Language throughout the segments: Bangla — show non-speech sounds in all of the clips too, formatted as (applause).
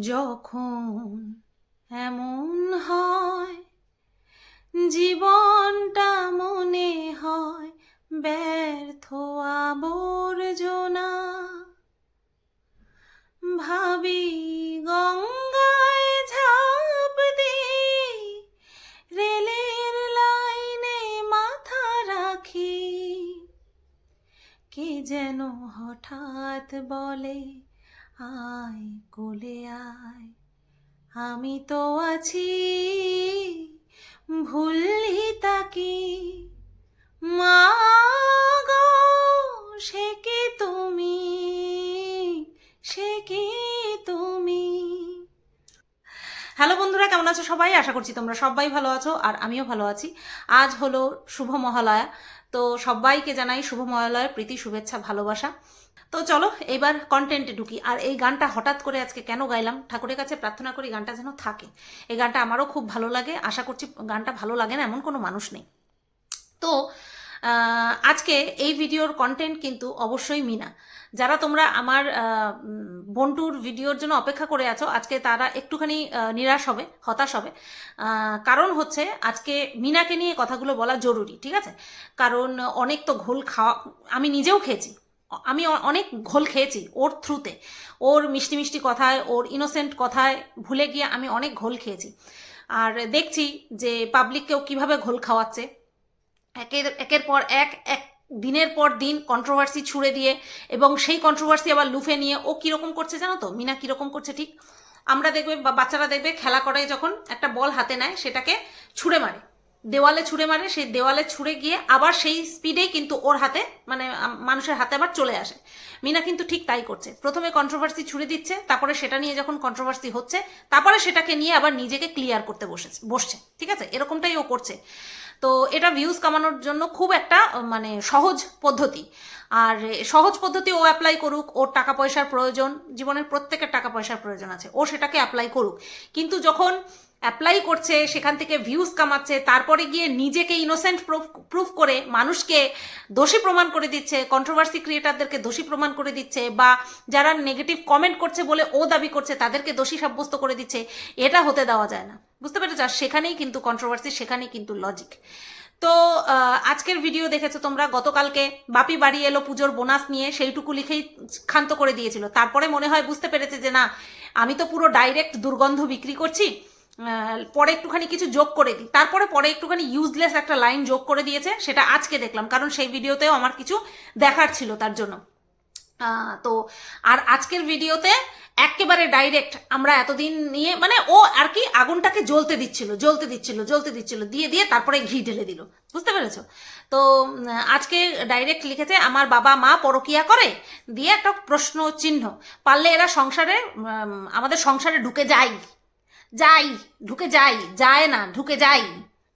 যখন এমন হয়, জীবনটা মনে হয় ব্যর্থ আবর্জনা। ভাবি গঙ্গায় ঝাঁপ দিই রেলের লাইনে মাথা রাখি। কে যেন হঠাৎ বলে আয় কোলে আয়। আমি তো আছি ভুললি তাকি আছো সবাই? আশা করছি তোমরা সবাই ভালো আছো আর আমিও ভালো আছি। আজ হলো শুভ মহালয়া তো সবাইকে জানাই শুভ মহালয়ার প্রীতি, শুভেচ্ছা, ভালোবাসা। তো চলো এবার কন্টেন্টে ঢুকি। আর এই গানটা হঠাৎ করে আজকে কেন গাইলাম? ঠাকুরের কাছে প্রার্থনা করি গানটা যেন থাকে। এই গানটা আমারও খুব ভালো লাগে। আশা করছি গানটা ভালো লাগে না এমন কোনো মানুষ নেই। তো আজকে এই ভিডিওর কন্টেন্ট কিন্তু অবশ্যই মিনা। যারা তোমরা আমার বন্টুর ভিডিওর জন্য অপেক্ষা করে আছো, আজকে তারা একটুখানি নিরাশ হবে, হতাশ হবে। কারণ হচ্ছে আজকে মিনাকে নিয়ে কথাগুলো বলা জরুরি, ঠিক আছে? কারণ অনেক তো ঘোল খাওয়া, আমি নিজেও খেয়েছি। আমি অনেক ঘোল খেয়েছি ওর থ্রুতে ওর মিষ্টি মিষ্টি কথায়, ওর ইনোসেন্ট কথায় ভুলে গিয়ে আমি অনেক ঘোল খেয়েছি। আর দেখছি যে পাবলিককেও কীভাবে ঘোল খাওয়াচ্ছে। একের একের পর এক এক দিনের পর দিন কন্ট্রোভার্সি ছুড়ে দিয়ে এবং সেই কন্ট্রোভার্সি আবার লুফে নিয়ে ও কীরকম করছে জানো তো? মিনা কীরকম করছে ঠিক? আমরা দেখবে বা বাচ্চারা দেখবে খেলা করে যখন একটা বল হাতে নেয় সেটাকে ছুঁড়ে মারে। দেওয়ালে ছুঁড়ে মারে, সেই দেওয়ালে ছুঁড়ে গিয়ে আবার সেই স্পিডেই কিন্তু ওর হাতে মানে মানুষের হাতে আবার চলে আসে। মিনা কিন্তু ঠিক তাই করছে। প্রথমে কন্ট্রোভার্সি ছুঁড়ে দিচ্ছে, তারপরে সেটা নিয়ে যখন কন্ট্রোভার্সি হচ্ছে, তারপরে সেটাকে নিয়ে আবার নিজেকে ক্লিয়ার করতে বসেছে, বসছে, ঠিক আছে? এরকমটাই ও করছে। তো এটা ভিউজ কামানোর জন্য খুব একটা মানে সহজ পদ্ধতি। আর সহজ পদ্ধতি ও অ্যাপ্লাই করুক, ওর টাকা পয়সার প্রয়োজন, জীবনের প্রত্যেকের টাকা পয়সার প্রয়োজন আছে, ও সেটাকে অ্যাপ্লাই করুক। কিন্তু যখন অ্যাপ্লাই করছে, সেখান থেকে ভিউজ কামাচ্ছে, তারপরে গিয়ে নিজেকে ইনোসেন্ট প্রুফ করে মানুষকে দোষী প্রমাণ করে দিচ্ছে কন্ট্রোভার্সি ক্রিয়েটারদেরকে দোষী প্রমাণ করে দিচ্ছে, বা যারা নেগেটিভ কমেন্ট করছে বলে ও দাবি করছে, তাদেরকে দোষী সাব্যস্ত করে দিচ্ছে, এটা হতে দেওয়া যায় না। বুঝতে পেরেছ? সেখানেই কিন্তু কন্ট্রোভার্সি সেখানেই কিন্তু লজিক তো আজকের ভিডিও দেখেছ তোমরা? গতকালকে বাপি বাড়ি এলো পুজোর বোনাস নিয়ে, সেইটুকু লিখেই ক্ষান্ত করে দিয়েছিল। তারপরে মনে হয় বুঝতে পেরেছে যে না, আমি তো পুরো ডাইরেক্ট দুর্গন্ধ বিক্রি করছি পরে একটুখানি কিছু যোগ করে দিই। তারপরে পরে একটুখানি ইউজলেস একটা লাইন যোগ করে দিয়েছে, সেটা আজকে দেখলাম, কারণ সেই ভিডিওতেও আমার কিছু দেখার ছিল তার জন্য। তো আর আজকের ভিডিওতে একেবারে ডাইরেক্ট আমরা এতদিন নিয়ে মানে ও আর কি আগুনটাকে জ্বলতে দিচ্ছিল জ্বলতে দিচ্ছিল জ্বলতে দিচ্ছিল, দিয়ে দিয়ে তারপরে ঘি ঢেলে দিল। বুঝতে পেরেছ? তো আজকে ডাইরেক্ট লিখেছে, আমার বাবা মা পরকিয়া করে দিয়ে একটা প্রশ্ন চিহ্ন। পারলে এরা সংসারে আমাদের সংসারে ঢুকে যায়। যাই, ঢুকে যাই, যায় না, ঢুকে যাই।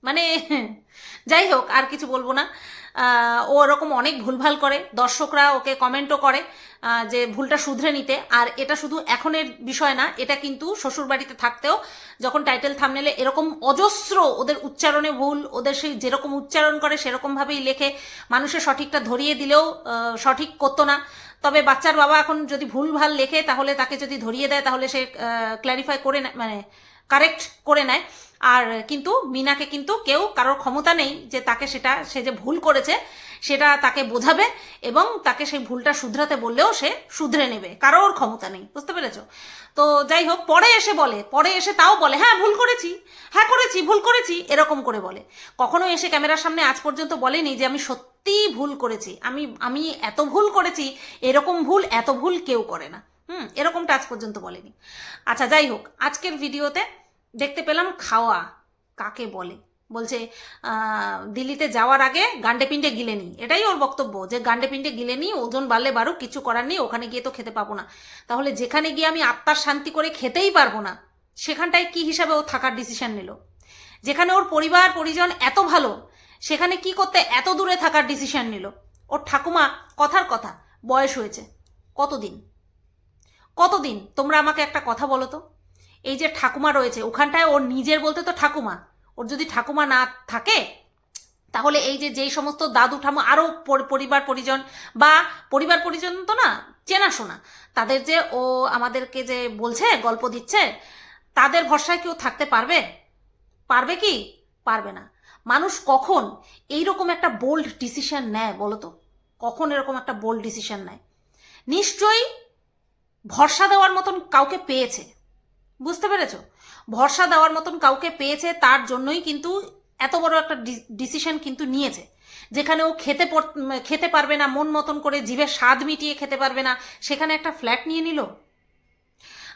মানে (laughs) যাই হোক, আর কিছু বলব না। ও ওরকম অনেক ভুলভাল করে, দর্শকরা ওকে কমেন্টও করে যে ভুলটা শুধরে নিতে। আর এটা শুধু এখনের বিষয় না, এটা কিন্তু শ্বশুরবাড়িতে থাকতেও যখন টাইটেল থামনেলে এরকম অজস্র ওদের উচ্চারণে ভুল, ওদের সেই যেরকম উচ্চারণ করে, সেরকমভাবেই লেখে, মানুষের সঠিকটা ধরিয়ে দিলেও সঠিক করতো না। তবে বাচ্চার বাবা এখন যদি ভুল ভালো লেখে, তাহলে তাকে যদি ধরিয়ে দেয়, তাহলে সে ক্ল্যারিফাই করে নেয় মানে কারেক্ট করে নেয়। আর কিন্তু মিনাকে কিন্তু কেউ কারোর ক্ষমতা নেই যে তাকে সেটা, সে যে ভুল করেছে, সেটা তাকে বোঝাবে এবং তাকে সেই ভুলটা শুধরাতে বললেও সে শুধরে নেবে। কারোর ক্ষমতা নেই, বুঝতে পেরেছ? তো যাই হোক, পরে এসে বলে, পরে এসে তাও বলে হ্যাঁ ভুল করেছি হ্যাঁ করেছি, ভুল করেছি, এরকম করে বলে। কখনো এসে ক্যামেরার সামনে আজ পর্যন্ত বলেনি যে আমি সত্যিই ভুল করেছি। আমি আমি এত ভুল করেছি, এরকম ভুল, এত ভুল কেউ করে না। হুম এরকমটা আজ পর্যন্ত বলেনি। আচ্ছা যাই হোক, আজকের ভিডিওতে দেখতে পেলাম খাওয়া কাকে বলে? বলছে দিল্লিতে যাওয়ার আগে গান্ডে পিণ্ডে গিলে নি। এটাই ওর বক্তব্য, যে গান্ডে পিণ্ডে গিলে নি, ওজন বাড়লে বাড়ুক কিছু করার নেই, ওখানে গিয়ে তো খেতে পাবো না। তাহলে যেখানে গিয়ে আমি আত্মার শান্তি করে খেতেই পারব না, সেখানটায় কি হিসাবে ও থাকার ডিসিশন নিল? যেখানে ওর পরিবার, পরিজন এত ভালো সেখানে কি করতে এত দূরে থাকার ডিসিশন নিল? ওর ঠাকুমা কথার কথা, বয়স হয়েছে। কতদিন? কতদিন? তোমরা আমাকে একটা কথা বলো তো। এই যে ঠাকুমা রয়েছে, ওখানটায় ওর নিজের বলতে তো ঠাকুমা। ওর যদি ঠাকুমা না থাকে, তাহলে এই যে যেই সমস্ত দাদু ঠামু আরও পরিবার পরিজন বা পরিবার পরিজন তো না, চেনাশোনা, তাদের যে ও আমাদেরকে যে বলছে, গল্প দিচ্ছে, তাদের ভরসায় কেউ থাকতে পারবে? পারবে কি? পারবে না। মানুষ কখন এইরকম একটা বোল্ড ডিসিশন নেয় বলো তো কখন এরকম একটা বোল্ড ডিসিশন নেয়? নিশ্চয়ই ভরসা দেওয়ার মতন কাউকে পেয়েছে। বুঝতে পেরেছ? ভরসা দেওয়ার মতন কাউকে পেয়েছে, তার জন্যই কিন্তু এত বড় একটা ডিসিশন কিন্তু নিয়েছে। যেখানে ও খেতে খেতে পারবে না, মন মতন করে জিভে স্বাদ মিটিয়ে খেতে পারবে না, সেখানে একটা ফ্ল্যাট নিয়ে নিল?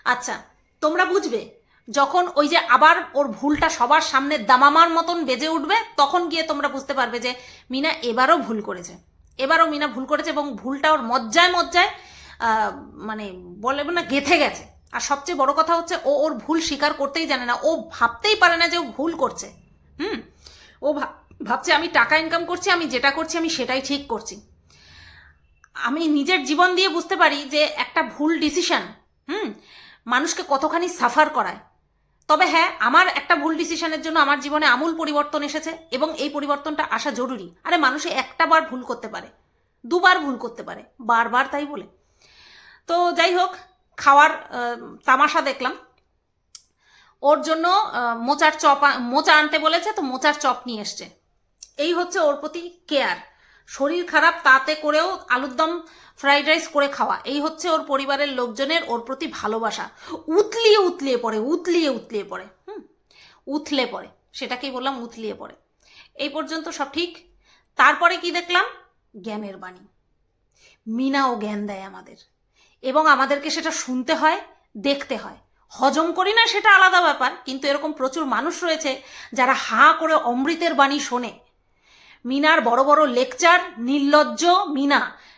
আচ্ছা তোমরা বুঝবে যখন ওই যে আবার ওর ভুলটা সবার সামনে দামামার মতন বেজে উঠবে, তখন গিয়ে তোমরা বুঝতে পারবে যে মিনা এবারও ভুল করেছে। এবারও মিনা ভুল করেছে এবং ভুলটা ওর মজ্জায় মজ্জায় মানে বলে না, গেথে গেছে। আর সবচেয়ে বড় কথা হচ্ছে, ও ওর ভুল স্বীকার করতেই জানে না। ও ভাবতেই পারে না যে ও ভুল করছে। হুম? ও ভাব- ভাবছে, আমি টাকা ইনকাম করছি, আমি যেটা করছি, আমি সেটাই ঠিক করছি। আমি নিজের জীবন দিয়ে বুঝতে পারি যে একটা ভুল ডিসিশন হুম? মানুষকে কতখানি সাফার করায়। তবে হ্যাঁ আমার একটা ভুল ডিসিশনের জন্য আমার জীবনে আমূল পরিবর্তন এসেছে এবং এই পরিবর্তনটা আসা জরুরি। আরে মানুষে একটা বার ভুল করতে পারে, দুবার ভুল করতে পারে, বারবার তাই বলে। তো যাই হোক, খাওয়ার তামাশা দেখলাম। ওর জন্য মোচার চপ মোচা আনতে বলেছে, তো মোচার চপ নিয়ে এসছে। এই হচ্ছে ওর প্রতি কেয়ার শরীর খারাপ তাতে করেও আলুর দম ফ্রাইড রাইস করে খাওয়া। এই হচ্ছে ওর পরিবারের লোকজনের ওর প্রতি ভালোবাসা। উতলিয়ে উতলিয়ে পড়ে, উতলিয়ে উতলিয়ে পড়ে, হুম? উথলে পড়ে, সেটাকেই বললাম উতলিয়ে পড়ে। এই পর্যন্ত সব ঠিক। তারপরে কি দেখলাম? জ্ঞানের বাণী। মিনাও জ্ঞান দেয় আমাদের। এবং আমাদেরকে সেটা শুনতে হয়, দেখতে হয়। হজম করি না সেটা আলাদা ব্যাপার, কিন্তু এরকম প্রচুর মানুষ রয়েছে যারা হাঁ করে অমৃতের বাণী শোনে। মিনার বড় বড় লেকচার, নির্লজ্জ মিনা।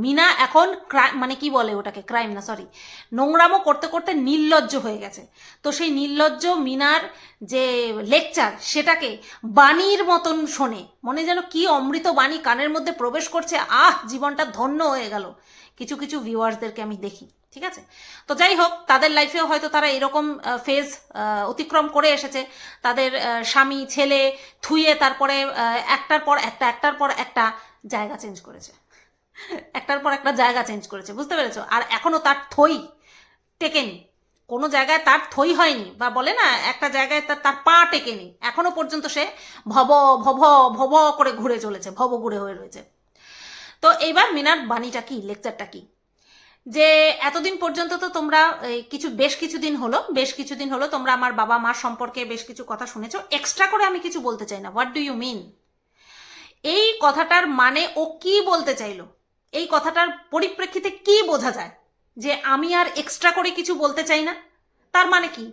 মিনা এখন মানে কি বলে ওটাকে? ক্রাইম না সরি নোংরামো করতে করতে নির্লজ্জ হয়ে গেছে। তো সেই নির্লজ্জ মিনার যে লেকচার, সেটাকে বাণীর মতন শোনে। মনে যেন কি অমৃত বাণী কানের মধ্যে প্রবেশ করছে। আহ, জীবনটা ধন্য হয়ে গেল। কিছু কিছু ভিউয়ার্সদেরকে আমি দেখি। ঠিক আছে? তো যাই হোক তাদের লাইফেও হয়তো তারা এরকম ফেজ অতিক্রম করে এসেছে। তাদের স্বামী, ছেলে থুয়ে তারপরে একটার পর একটা, একটার পর একটা জায়গা চেঞ্জ করেছে। একটার পর একটা জায়গা চেঞ্জ করেছে, বুঝতে পেরেছ? আর এখনও তার থই টেকেনি। কোনো জায়গায় তার থই হয়নি বা বলে না, একটা জায়গায় তার তার পা টেকেনি। এখনও পর্যন্ত সে ভব ভব ভব করে ঘুরে চলেছে, ভব ঘুরে হয়ে রয়েছে। তো এইবার মিনার বাণীটা কি লেকচারটা কি? যে এতদিন পর্যন্ত তো তোমরা কিছু, বেশ কিছুদিন হলো, বেশ কিছুদিন হলো তোমরা আমার বাবা মার সম্পর্কে বেশ কিছু কথা শুনেছো। এক্সট্রা করে আমি কিছু বলতে চাই না। হোয়াট ডু ইউ মিন এই কথাটার মানে ও কি বলতে চাইলো? এই কথাটার পরিপ্রেক্ষিতে কি বোঝা যায়? যে আমি আর এক্সট্রা করে কিছু বলতে চাই না? তার মানে কি?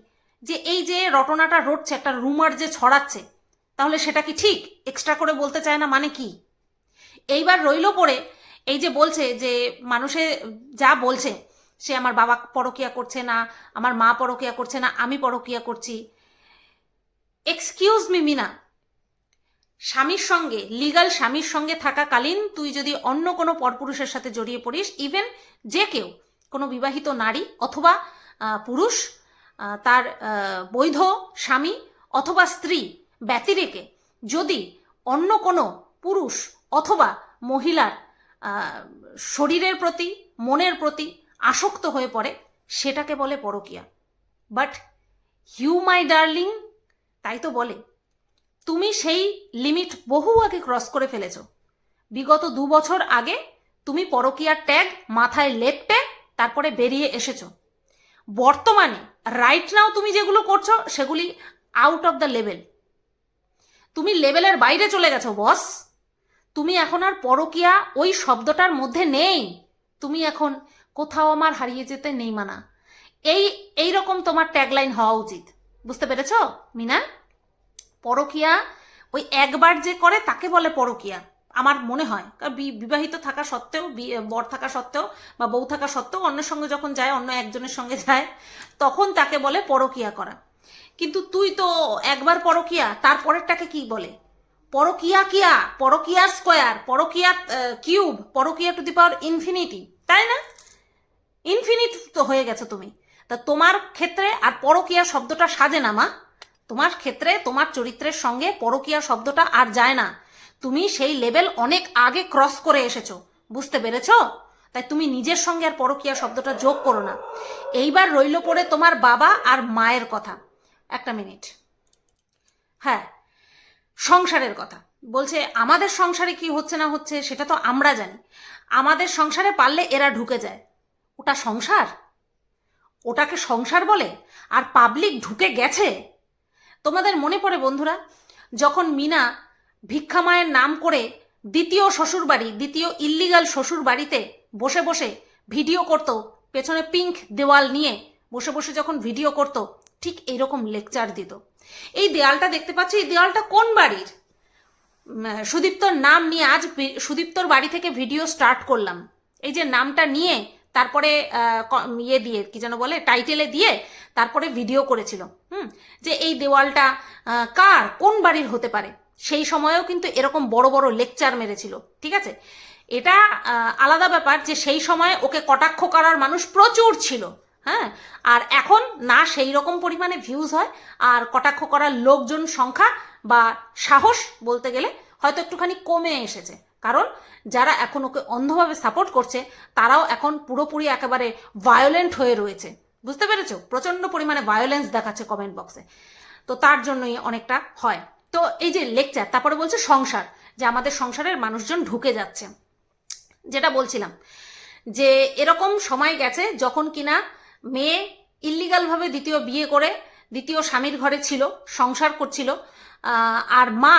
যে এই যে রটনাটা রটছে, একটা রুমার যে ছড়াচ্ছে, তাহলে সেটা কি ঠিক? এক্সট্রা করে বলতে চায় না মানে কি? এইবার রইল পড়ে এই যে বলছে যে মানুষে যা বলছে, সে আমার বাবা পরকিয়া করছে না, আমার মা পরকিয়া করছে না, আমি পরকিয়া করছি। Excuse me Mina. স্বামীর সঙ্গে লিগাল স্বামীর সঙ্গে থাকাকালীন তুই যদি অন্য কোনো পরপুরুষের সাথে জড়িয়ে পড়িস ইভেন যে কেউ, কোনো বিবাহিত নারী অথবা পুরুষ তার বৈধ স্বামী অথবা স্ত্রী ব্যতিরেকে যদি অন্য কোনো পুরুষ অথবা মহিলার শরীরের প্রতি, মনের প্রতি আসক্ত হয়ে পড়ে, সেটাকে বলে পরকিয়া। বাট ইউ মাই ডার্লিং তাই তো বলে, তুমি সেই লিমিট বহু আগে ক্রস করে ফেলেছ। বিগত দু বছর আগে তুমি পরকিয়ার ট্যাগ মাথায় লেপটে তারপরে বেরিয়ে এসেছ। বর্তমানে রাইট নাও তুমি যেগুলো করছ, সেগুলি আউট অফ দ্য লেভেল তুমি লেভেলের বাইরে চলে গেছো বস তুমি এখন আর পরকিয়া ওই শব্দটার মধ্যে নেই। তুমি এখন কোথাও আমার হারিয়ে যেতে নেই মানা। এই এই রকম তোমার ট্যাগলাইন হওয়া উচিত। বুঝতে পেরেছ, মিনা? পরকিয়া ওই একবার যে করে তাকে বলে পরকিয়া। আমার মনে হয়, কারণ বিবাহিত থাকা সত্ত্বেও বর থাকা সত্ত্বেও বা বউ থাকা সত্ত্বেও অন্যের সঙ্গে যখন যায়, অন্য একজনের সঙ্গে যায়, তখন তাকে বলে পরকিয়া করা। কিন্তু তুই তো একবার পরকিয়া, তারপরেরটাকে কি বলে? পরকিয়া কিয়া, পরকিয়া স্কোয়ার, পরকিয়া কিউব, পরকিয়া টু দি পাওয়ার ইনফিনিটি, তাই না? ইনফিনিট তো হয়ে গেছো তুমি। তা তোমার ক্ষেত্রে আর পরকিয়া শব্দটা সাজে না, মা। তোমার ক্ষেত্রে তোমার চরিত্রের সঙ্গে পরকিয়া শব্দটা আর যায় না। তুমি সেই লেভেল অনেক আগে ক্রস করে এসেছ, বুঝতে পেরেছ? তাই তুমি নিজের সঙ্গে আর পরকিয়া শব্দটা যোগ করো না। এইবার রইল পড়ে তোমার বাবা আর মায়ের কথা। একটা মিনিট। হ্যাঁ সংসারের কথা। বলছে, আমাদের সংসারে কি হচ্ছে না হচ্ছে, সেটা তো আমরা জানি। আমাদের সংসারে পারলে এরা ঢুকে যায়। ওটা সংসার? ওটাকে সংসার বলে? আর পাবলিক ঢুকে গেছে? তোমাদের মনে পড়ে বন্ধুরা, যখন মিনা ভিক্ষা মায়ের নাম করে দ্বিতীয় শ্বশুরবাড়ি, দ্বিতীয় ইল্লিগাল শ্বশুর বাড়িতে বসে বসে ভিডিও করত, পেছনে পিঙ্ক দেওয়াল নিয়ে বসে বসে যখন ভিডিও করত, ঠিক এইরকম লেকচার দিত। এই দেয়ালটা দেখতে পাচ্ছ? এই দেওয়ালটা কোন বাড়ির? সুদীপ্তর নাম নিয়ে আজ সুদীপ্তর বাড়ি থেকে ভিডিও স্টার্ট করলাম। এই যে নামটা নিয়ে তারপরে ইয়ে দিয়ে, কি যেন বলে, টাইটেলে দিয়ে তারপরে ভিডিও করেছিল। হুম? যে এই দেওয়ালটা কার, কোন বাড়ির হতে পারে? সেই সময়েও কিন্তু এরকম বড় বড় লেকচার মেরেছিল, ঠিক আছে? এটা আলাদা ব্যাপার যে সেই সময় ওকে কটাক্ষ করার মানুষ প্রচুর ছিল। হ্যাঁ? আর এখন না সেই রকম পরিমাণে ভিউজ হয়, আর কটাক্ষ করার লোকজন সংখ্যা বা সাহস বলতে গেলে হয়তো একটুখানি কমে এসেছে। কারণ যারা এখন ওকে অন্ধভাবে সাপোর্ট করছে, তারাও এখন পুরোপুরি একেবারে ভায়োলেন্ট হয়ে রয়েছে। বুঝতে পেরেছ? প্রচণ্ড পরিমাণে ভায়োলেন্স দেখাচ্ছে কমেন্ট বক্সে তো তার জন্যই অনেকটা হয়। তো এই যে লেকচার তারপরে বলছে সংসার, যে আমাদের সংসারের মানুষজন ঢুকে যাচ্ছে। যেটা বলছিলাম, যে এরকম সময় গেছে যখন কিনা মেয়ে ইল্লিগালভাবে দ্বিতীয় বিয়ে করে, দ্বিতীয় স্বামীর ঘরে ছিল, সংসার করছিল আর মা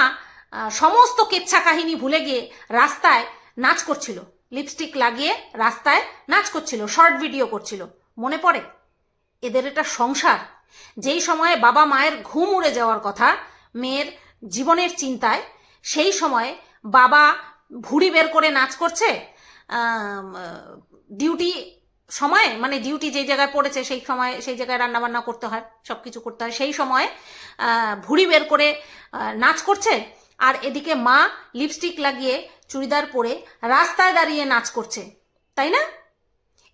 সমস্ত কেচ্ছা কাহিনী ভুলে গিয়ে রাস্তায় নাচ করছিল। লিপস্টিক লাগিয়ে রাস্তায় নাচ করছিল শর্ট ভিডিও করছিল। মনে পড়ে? এদের এটা সংসার। যেই সময়ে বাবা মায়ের ঘুম উড়ে যাওয়ার কথা, মেয়ের জীবনের চিন্তায়, সেই সময়ে বাবা ভুড়ি বের করে নাচ করছে ডিউটি সময়ে মানে ডিউটি যেই জায়গায় পড়েছে, সেই সময়, সেই জায়গায় রান্নাবান্না করতে হয় সব কিছু করতে হয়, সেই সময়ে ভুঁড়ি বের করে নাচ করছে, আর এদিকে মা লিপস্টিক লাগিয়ে চুড়িদার পরে রাস্তায় দাঁড়িয়ে নাচ করছে, তাই না?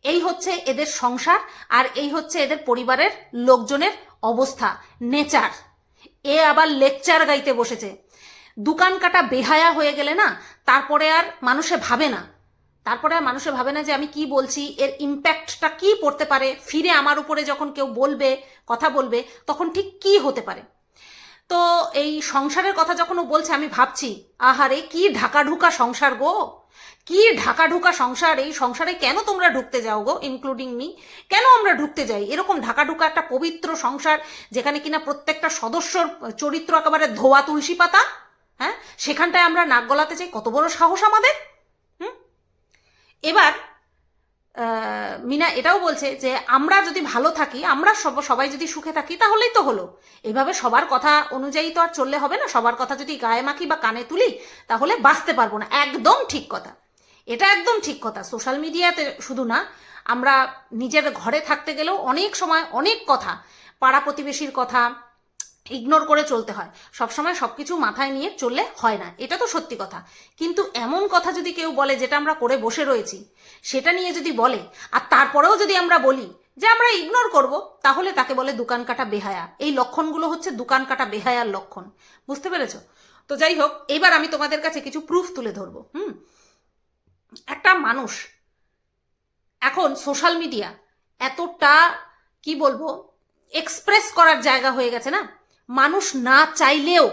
এই হচ্ছে এদের সংসার, আর এই হচ্ছে এদের পরিবারের লোকজনের অবস্থা, নেচার। এ আবার লেকচার গাইতে বসেছে। দোকান কাটা বেহায়া হয়ে গেলে না, তারপরে আর মানুষে ভাবে না। তারপরে আর মানুষে ভাবে না যে আমি কি বলছি, এর ইম্প্যাক্টটা কি পড়তে পারে? ফিরে আমার উপরে যখন কেউ বলবে, কথা বলবে, তখন ঠিক কি হতে পারে? তো এই সংসারের কথা যখন ও বলছে, আমি ভাবছি, আহারে, কি ঢাকা ঢুকা সংসার গো? কি ঢাকা ঢুকা সংসার? এই সংসারে কেন তোমরা ঢুকতে যাও গো ইনক্লুডিং মি কেন আমরা ঢুকতে যাই? এরকম ঢাকা ঢুকা একটা পবিত্র সংসার, যেখানে কিনা প্রত্যেকটা সদস্যর চরিত্র একেবারে ধোয়া তুলসী পাতা হ্যাঁ? সেখানটায় আমরা নাক গলাতে চাই, কত বড় সাহস আমাদের হুম এবার আহ, মিনা এটাও বলছে যে, আমরা যদি ভালো থাকি, আমরা সব, সবাই যদি সুখে থাকি, তাহলেই তো হলো। এভাবে সবার কথা অনুযায়ী তো আর চললে হবে না। সবার কথা যদি গায়ে মাখি বা কানে তুলি, তাহলে বাঁচতে পারব না। একদম ঠিক কথা। এটা একদম ঠিক কথা। সোশ্যাল মিডিয়াতে শুধু না, আমরা নিজের ঘরে থাকতে গেলেও অনেক সময় অনেক কথা, পাড়া প্রতিবেশীর কথা ইগনোর করে চলতে হয়। সবসময় সব কিছু মাথায় নিয়ে চললে হয় না। এটা তো সত্যি কথা। কিন্তু এমন কথা যদি কেউ বলে যেটা আমরা করে বসে রয়েছি, সেটা নিয়ে যদি বলে, আর তারপরেও যদি আমরা বলি যে আমরা ইগনোর করব, তাহলে তাকে বলে দোকান কাটা বেহায়া। এই লক্ষণগুলো হচ্ছে দোকান কাটা বেহায়ার লক্ষণ। বুঝতে পেরেছ? তো যাই হোক, এবার আমি তোমাদের কাছে কিছু প্রুফ তুলে ধরবো। হুম? একটা মানুষ এখন সোশ্যাল মিডিয়া এতটা, কি বলব এক্সপ্রেস করার জায়গা হয়ে গেছে না? মানুষ না চাইলেও,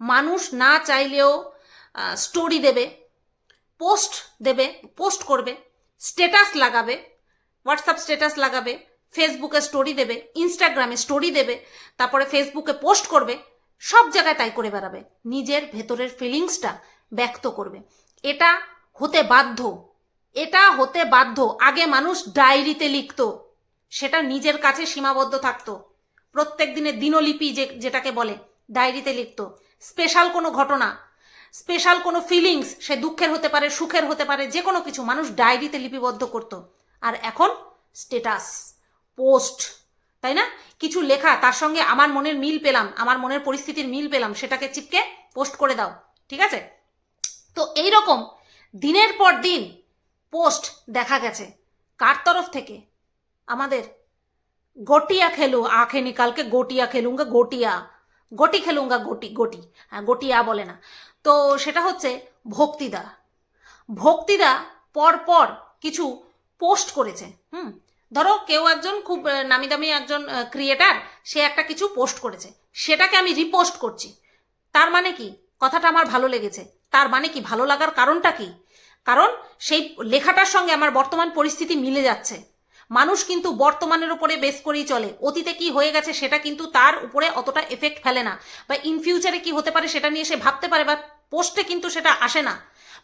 মানুষ না চাইলেও স্টোরি দেবে পোস্ট দেবে পোস্ট করবে স্টেটাস লাগাবে হোয়াটসঅ্যাপ স্টেটাস লাগাবে ফেসবুকে স্টোরি দেবে ইনস্টাগ্রামে স্টোরি দেবে, তারপরে ফেসবুকে পোস্ট করবে, সব জায়গায় তাই করে বেড়াবে। নিজের ভেতরের ফিলিংসটা ব্যক্ত করবে। এটা হতে বাধ্য, এটা হতে বাধ্য। আগে মানুষ ডায়েরিতে লিখতো, সেটা নিজের কাছে সীমাবদ্ধ থাকতো। প্রত্যেক দিনের দিনলিপি যে, যেটাকে বলে, ডায়েরিতে লিখত। স্পেশাল কোনো ঘটনা, স্পেশাল কোনো ফিলিংস সে দুঃখের হতে পারে, সুখের হতে পারে, যে কোনো কিছু মানুষ ডায়েরিতে লিপিবদ্ধ করতো। আর এখন স্টেটাস পোস্ট, তাই না? কিছু লেখা, তার সঙ্গে আমার মনের মিল পেলাম, আমার মনের পরিস্থিতির মিল পেলাম, সেটাকে চিপকে পোস্ট করে দাও, ঠিক আছে? তো এই রকম দিনের পর দিন পোস্ট দেখা গেছে। কার তরফ থেকে? আমাদের गोटिया खेलू आंखें निकाल के गोटिया খেলুঙ্গা গোটিয়া গটি খেলুঙ্গা গটি গটি হ্যাঁ গটিয়া বলে না তো সেটা হচ্ছে ভক্তিদা ভক্তিদা পর পর কিছু পোস্ট করেছে হুম ধরো কেউ একজন খুব আহ, নামি দামি একজন ক্রিয়েটার সে একটা কিছু পোস্ট করেছে সেটাকে আমি রিপোস্ট করছি তার মানে কি কথাটা আমার ভালো লেগেছে তার মানে কি ভালো লাগার কারণটা কি কারণ সেই লেখাটার সঙ্গে আমার বর্তমান পরিস্থিতি মিলে যাচ্ছে মানুষ কিন্তু বর্তমানের উপরে বেস করেই চলে। অতীতে কি হয়ে গেছে সেটা কিন্তু তার উপরে অতটা এফেক্ট ফেলে না। বা ইন ফিউচারে কি হতে পারে সেটা নিয়ে সে ভাবতে পারে বা পোস্টে কিন্তু সেটা আসে না।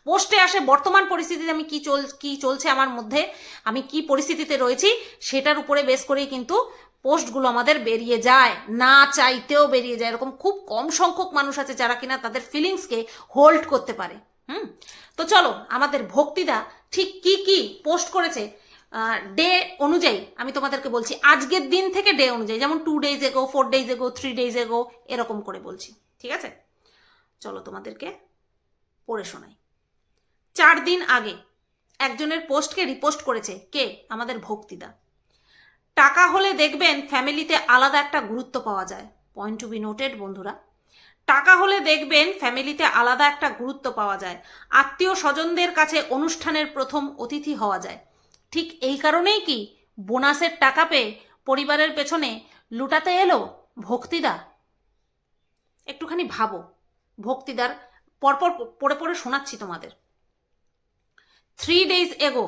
পোস্টে আসে বর্তমান পরিস্থিতিতে আমি কি চল কি চলছে আমার মধ্যে, আমি কি পরিস্থিতিতে রয়েছি, সেটার উপরে বেস করেই কিন্তু পোস্টগুলো আমাদের বেরিয়ে যায়। না চাইতেও বেরিয়ে যায়। এরকম খুব কম সংখ্যক মানুষ আছে যারা কিনা তাদের ফিলিংসকে হোল্ড করতে পারে। হুম? তো চলো, আমাদের ভক্তিদা ঠিক কি কি পোস্ট করেছে ডে অনুযায়ী আমি তোমাদেরকে বলছি, আজকের দিন থেকে ডে অনুযায়ী, যেমন two days ago four days ago three days ago এরকম করে বলছি, ঠিক আছে? চলো তোমাদেরকে পড়ে শোনাই। চার দিন আগে একজনের পোস্টকে রিপোস্ট করেছে কে? আমাদের ভক্তিদা। টাকা হলে দেখবেন ফ্যামিলিতে আলাদা একটা গুরুত্ব পাওয়া যায়। পয়েন্ট টু বি নোটেড বন্ধুরা। টাকা হলে দেখবেন ফ্যামিলিতে আলাদা একটা গুরুত্ব পাওয়া যায়। আত্মীয় স্বজনদের কাছে অনুষ্ঠানের প্রথম অতিথি হওয়া যায়। ঠিক এই কারণেই কি বোনাসের টাকা পেয়ে পরিবারের পেছনে লুটাতে এলো ভক্তিদা? একটুখানি ভাবো, ভক্তিদার, পরপর পড়ে পড়ে শোনাচ্ছি তোমাদের। থ্রি ডেজ এগো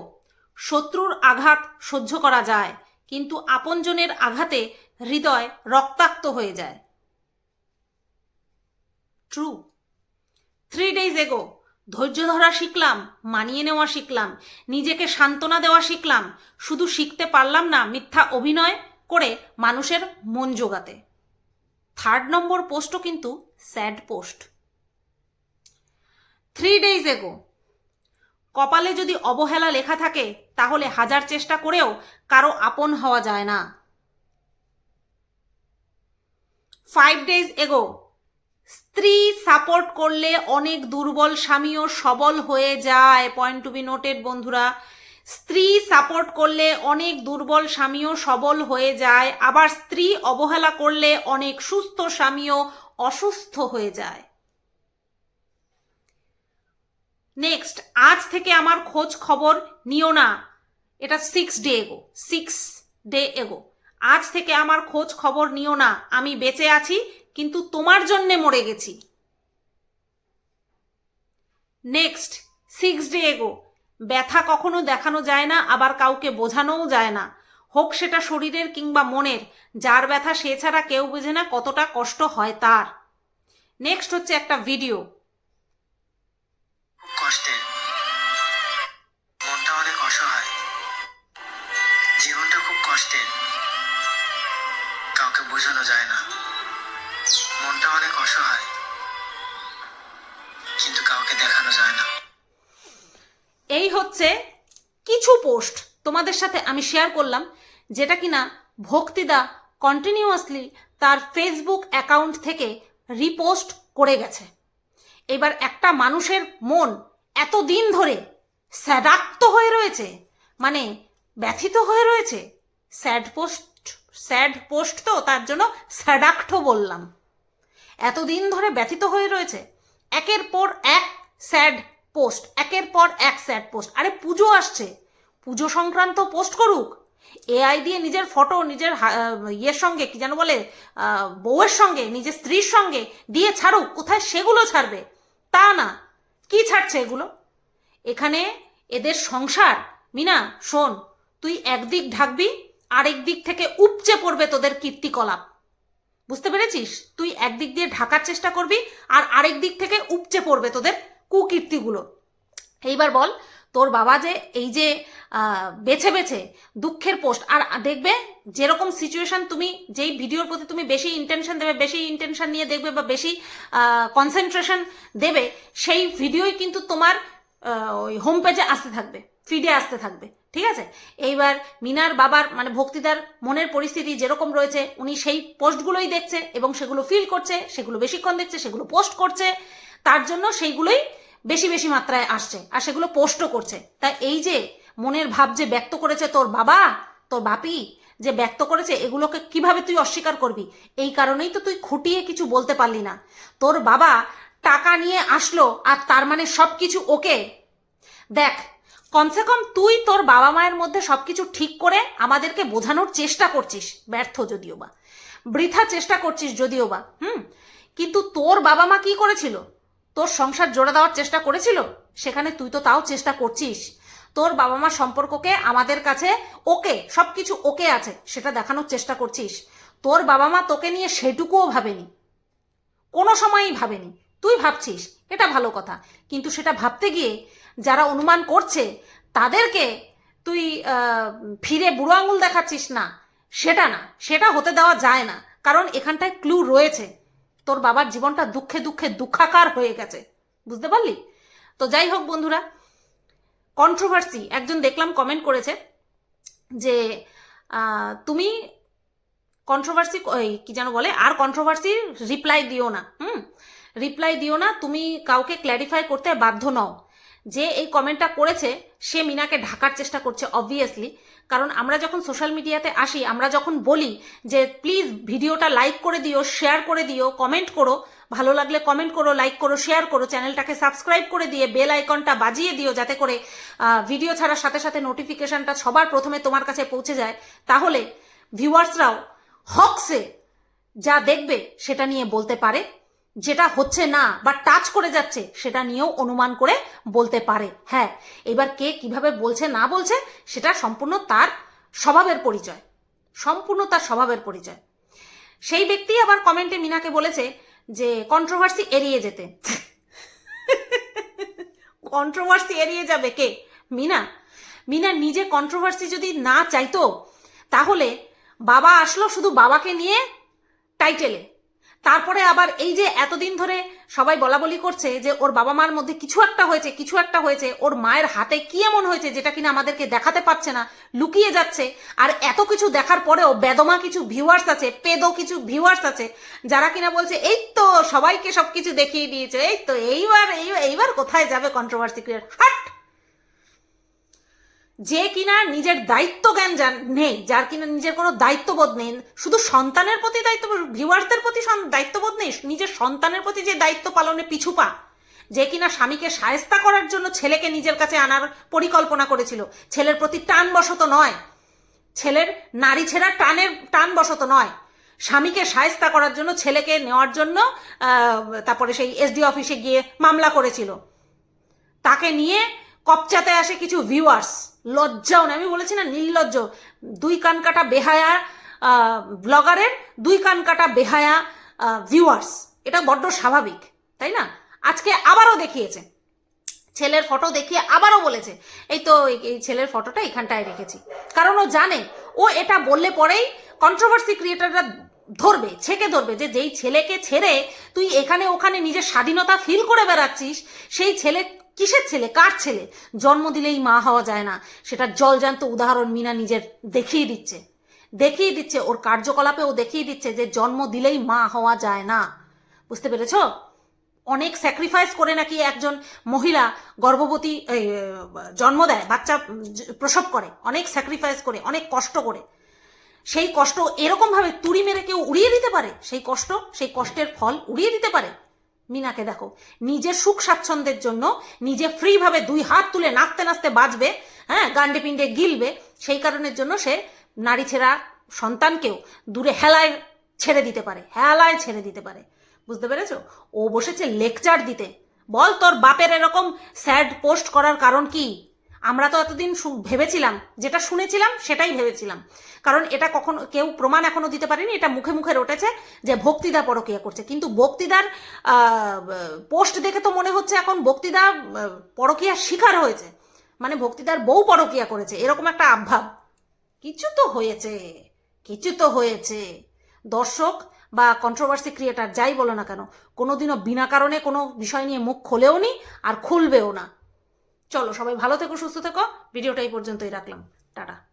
শত্রুর আঘাত সহ্য করা যায়, কিন্তু আপনজনের আঘাতে হৃদয় রক্তাক্ত হয়ে যায়। ট্রু থ্রি ডেজ এগো ধৈর্য ধরা শিখলাম, মানিয়ে নেওয়া শিখলাম, নিজেকে সান্ত্বনা দেওয়া শিখলাম, শুধু শিখতে পারলাম না মিথ্যা অভিনয় করে মানুষের মন জোগাতে। থার্ড নম্বর পোস্টও কিন্তু স্যাড পোস্ট থ্রি ডেজ এগো কপালে যদি অবহেলা লেখা থাকে, তাহলে হাজার চেষ্টা করেও কারও আপন হওয়া যায় না। ফাইভ ডেজ এগো স্ত্রী সাপোর্ট করলে অনেক দুর্বল স্বামীও সবল হয়ে যায়। পয়েন্ট টু বি নোটেড বন্ধুরা। স্ত্রী সাপোর্ট করলে অনেক দুর্বল স্বামীও সবল হয়ে যায়। আবার স্ত্রী অবহেলা করলে অনেক সুস্থ স্বামীও অসুস্থ হয়ে যায়। নেক্সট আজ থেকে আমার খোঁজ খবর নিও না। এটা six day ago six day ago আজ থেকে আমার খোঁজ খবর নিও না। আমি বেঁচে আছি কিন্তু তোমার জন্যে মরে গেছি। নেক্সট সিক্স ডে এগো ব্যথা কখনো দেখানো যায় না, আবার কাউকে বোঝানোও যায় না। হোক সেটা শরীরের কিংবা মনের, যার ব্যথা সে ছাড়া কেউ বোঝে না কতটা কষ্ট হয় তার। নেক্সট হচ্ছে একটা ভিডিও খুব অসহায় কিন্তু কাউকে দেখানো যায় না। এই হচ্ছে কিছু পোস্ট তোমাদের সাথে আমি শেয়ার করলাম, যেটা কিনা ভক্তিদা কন্টিনিউয়াসলি তার ফেসবুক অ্যাকাউন্ট থেকে রিপোস্ট করে গেছে। এবার একটা মানুষের মন এত দিন ধরে স্যাডাক্ত হয়ে রয়েছে মানে ব্যথিত হয়ে রয়েছে স্যাড পোস্ট স্যাড পোস্ট তো তার জন্য স্যাডাক্ট বললাম। এতদিন ধরে ব্যথিত হয়ে রয়েছে। একের পর এক স্যাড পোস্ট, একের পর এক স্যাড পোস্ট। আরে, পুজো আসছে। পুজো সংক্রান্ত পোস্ট করুক। এআই দিয়ে নিজের ফটো, নিজের ইয়ের সঙ্গে, কি যেন বলে বউয়ের সঙ্গে, নিজের স্ত্রীর সঙ্গে দিয়ে ছাড়ুক। কোথায় সেগুলো ছাড়বে? তা না। কি ছাড়ছে এগুলো? এখানে এদের সংসার। মিনা, শোন, তুই একদিক ঢাকবি, আরেক দিক থেকে উপচে পড়বে তোদের কীর্তিকলাপ। বুঝতে পেরেছিস? তুই একদিক দিয়ে ঢাকার চেষ্টা করবি আর আরেক দিক থেকে উপচে পড়বে তোদের কুকীর্তিগুলো। এইবার বল, তোর বাবা যে এই যে বেছে বেছে দুঃখের পোস্ট, আর দেখবে যেরকম সিচুয়েশন তুমি যেই ভিডিওর প্রতি তুমি বেশি ইন্টেনশন দেবে, বেশি ইন্টেনশন নিয়ে দেখবে বা বেশি কনসেন্ট্রেশন দেবে, সেই ভিডিওই কিন্তু তোমার ওই হোম পেজে আসতে থাকবে ফিডে আসতে থাকবে। ঠিক আছে? এইবার মিনার বাবার মানে ভক্তিদার মনের পরিস্থিতি যেরকম রয়েছে, উনি সেই পোস্টগুলোই দেখছে এবং সেগুলো ফিল করছে, সেগুলো বেশিক্ষণ দেখছে, সেগুলো পোস্ট করছে, তার জন্য সেইগুলোই বেশি বেশি মাত্রায় আসছে আর সেগুলো পোস্টও করছে। তাই এই যে মনের ভাব যে ব্যক্ত করেছে তোর বাবা, তোর বাপি যে ব্যক্ত করেছে, এগুলোকে কীভাবে তুই অস্বীকার করবি? এই কারণেই তো তুই খুঁটিয়ে কিছু বলতে পারলি না। তোর বাবা টাকা নিয়ে আসলো আর তার মানে সব কিছু ওকে। দেখ কমসে কম তুই তোর বাবা মায়ের মধ্যে সবকিছু ঠিক করে আমাদেরকে বোঝানোর চেষ্টা করছিস, ব্যর্থ যদিও বা। বৃথা চেষ্টা করছিস যদিও বা, হুম? কিন্তু তোর বাবা মা কি করেছিল? তোর সংসার জোড়া দেওয়ার চেষ্টা করেছিল? সেখানে তুই তো তাও চেষ্টা করছিস। তোর বাবা মা সম্পর্ককে আমাদের কাছে ওকে, সবকিছু ওকে আছে, সেটা দেখানোর চেষ্টা করছিস। তোর বাবা মা তোকে নিয়ে সেটুকুও ভাবেনি। কোনো সময়ই ভাবেনি। তুই ভাবছিস, এটা ভালো কথা। কিন্তু সেটা ভাবতে গিয়ে যারা অনুমান করছে, তাদেরকে তুই ফিরে বুড়ো আঙুল দেখাচ্ছিস না। সেটা না, সেটা হতে দেওয়া যায় না। কারণ এখানটায় ক্লু রয়েছে। তোর বাবার জীবনটা দুঃখে দুঃখে দুঃখাকার হয়ে গেছে। বুঝতে পারলি? তো যাই হোক বন্ধুরা কন্ট্রোভার্সি একজন দেখলাম কমেন্ট করেছে যে তুমি কন্ট্রোভার্সি কি যেন বলে, আর কন্ট্রোভার্সি রিপ্লাই দিও না। হুম? রিপ্লাই দিও না, তুমি কাউকে ক্ল্যারিফাই করতে বাধ্য নও। যে এই কমেন্টটা করেছে, সে মিনাকে ঢাকার চেষ্টা করছে অবভিয়াসলি কারণ আমরা যখন সোশ্যাল মিডিয়াতে আসি, আমরা যখন বলি যে প্লিজ ভিডিওটা লাইক করে দিও শেয়ার করে দিও কমেন্ট করো। ভালো লাগলে কমেন্ট করো লাইক করো শেয়ার করো। চ্যানেলটাকে সাবস্ক্রাইব করে দিয়ে বেল আইকনটা বাজিয়ে দিও যাতে করে ভিডিও ছাড়ার সাথে সাথে নোটিফিকেশনটা সবার প্রথমে তোমার কাছে পৌঁছে যায়। তাহলে ভিউয়ার্সরাও হকসে যা দেখবে, সেটা নিয়ে বলতে পারে। যেটা হচ্ছে না বা টাচ করে যাচ্ছে, সেটা নিয়েও অনুমান করে বলতে পারে। হ্যাঁ এবার কে কীভাবে বলছে, না বলছে, সেটা সম্পূর্ণ তার স্বভাবের পরিচয়। সম্পূর্ণ তার স্বভাবের পরিচয়। সেই ব্যক্তি আবার কমেন্টে মিনাকে বলেছে যে কন্ট্রোভার্সি এড়িয়ে যেতে। কন্ট্রোভার্সি এড়িয়ে যাবে কে? মিনা। মিনা নিজে কন্ট্রোভার্সি যদি না চাইতো, তাহলে বাবা আসলো শুধু বাবাকে নিয়ে টাইটেলে তারপরে আবার এই যে এতদিন ধরে সবাই বলা বলি করছে যে ওর বাবা মার মধ্যে কিছু একটা হয়েছে, কিছু একটা হয়েছে, ওর মায়ের হাতে কি এমন হয়েছে যেটা কিনা আমাদেরকে দেখাতে পারছে না, লুকিয়ে যাচ্ছে। আর এত কিছু দেখার পরেও বেদমা কিছু ভিউয়ার্স আছে, পেদো কিছু ভিউয়ার্স আছে, যারা কিনা বলছে, এই তো সবাইকে সবকিছু দেখিয়ে দিয়েছে, এই তো এইবার, এই, এইবার কোথায় যাবে কন্ট্রোভার্সি ক্রিয়েট হাট! যে কিনা নিজের দায়িত্ব জ্ঞান নেই, যার কিনা নিজের কোনো দায়িত্ববোধ নেই, শুধু সন্তানের প্রতি দায়িত্ব ভিউয়ার্সদের প্রতি দায়িত্ববোধ নেই, নিজের সন্তানের প্রতি যে দায়িত্ব পালনে পিছু পা। যে কিনা স্বামীকে সায়স্তা করার জন্য ছেলেকে নিজের কাছে আনার পরিকল্পনা করেছিল, ছেলের প্রতি টান বশত নয়, ছেলের নারী ছেঁড়া টানের টান বশত নয়। স্বামীকে সায়স্তা করার জন্য ছেলেকে নেওয়ার জন্য তারপরে সেই এসডি অফিসে গিয়ে মামলা করেছিল। তাকে নিয়ে কপচাতে আসে কিছু ভিউয়ার্স লজ্জাও না আমি বলেছি না, নির্লজ্জ। দুই কান কাটা বেহায়া ব্লগারের দুই কান কাটা বেহায়া ভিউয়ার্স এটা বড্ড স্বাভাবিক, তাই না? আজকে আবারও দেখিয়েছে। ছেলের ফটো দেখিয়ে আবারও বলেছে। এই তো, এই- ছেলের ফটোটা এখানটায় রেখেছি। কারণ ও জানে, ও এটা বললে পরেই কন্ট্রোভার্সি ক্রিয়েটাররা ধরবে, ছেকে ধরবে যে যেই ছেলেকে ছেড়ে তুই এখানে ওখানে নিজের স্বাধীনতা ফিল করে বেড়াচ্ছিস, সেই ছেলে কিসের ছেলে? কার ছেলে? জন্ম দিলেই মা হওয়া যায় না। সেটা জলজান্ত উদাহরণ মিনা নিজের দেখিয়ে দিচ্ছে। দেখিয়ে দিচ্ছে, ওর কার্যকলাপে ও দেখিয়ে দিচ্ছে যে জন্ম দিলেই মা হওয়া যায় না। বুঝতে পেরেছ? অনেক স্যাক্রিফাইস করে নাকি একজন মহিলা গর্ভবতী জন্ম দেয়, বাচ্চা প্রসব করে। অনেক স্যাক্রিফাইস করে, অনেক কষ্ট করে। সেই কষ্ট এরকম ভাবে তুড়ি মেরে কেউ উড়িয়ে দিতে পারে? সেই কষ্ট, সেই কষ্টের ফল উড়িয়ে দিতে পারে? মিনাকে দেখো নিজের সুখ স্বাচ্ছন্দ্যের জন্য নিজে ফ্রিভাবে দুই হাত তুলে নাচতে নাচতে বাজবে হ্যাঁ গান্ডে পিণ্ডে গিলবে, সেই কারণের জন্য সে নারী ছেঁড়া সন্তানকেও দূরে হেলায় ছেড়ে দিতে পারে, হেলায় ছেড়ে দিতে পারে। বুঝতে পেরেছ? ও বসেছে লেকচার দিতে। বল তোর বাপের এরকম স্যাড পোস্ট করার কারণ কি? আমরা তো এতদিন ভেবেছিলাম যেটা শুনেছিলাম সেটাই ভেবেছিলাম। কারণ এটা কখনো কেউ প্রমাণ এখনও দিতে পারেনি এটা মুখে মুখে রটেছে যে ভক্তিদা পরকিয়া করছে। কিন্তু বক্তিদার পোস্ট দেখে তো মনে হচ্ছে এখন বক্তিদা আহ, পরকিয়ার শিকার হয়েছে। মানে ভক্তিদার বউ পরকিয়া করেছে এরকম একটা আভাব। কিছু তো হয়েছে কিছু তো হয়েছে। দর্শক বা কন্ট্রোভার্সি ক্রিয়েটার যাই বলো না কেন কোনোদিনও বিনা কারণে কোনো বিষয় নিয়ে মুখ খোলেও নি আর খুলবেও না। চলো সবাই ভালো থেকো সুস্থ থেকো। ভিডিওটা এই পর্যন্তই রাখলাম। টাটা।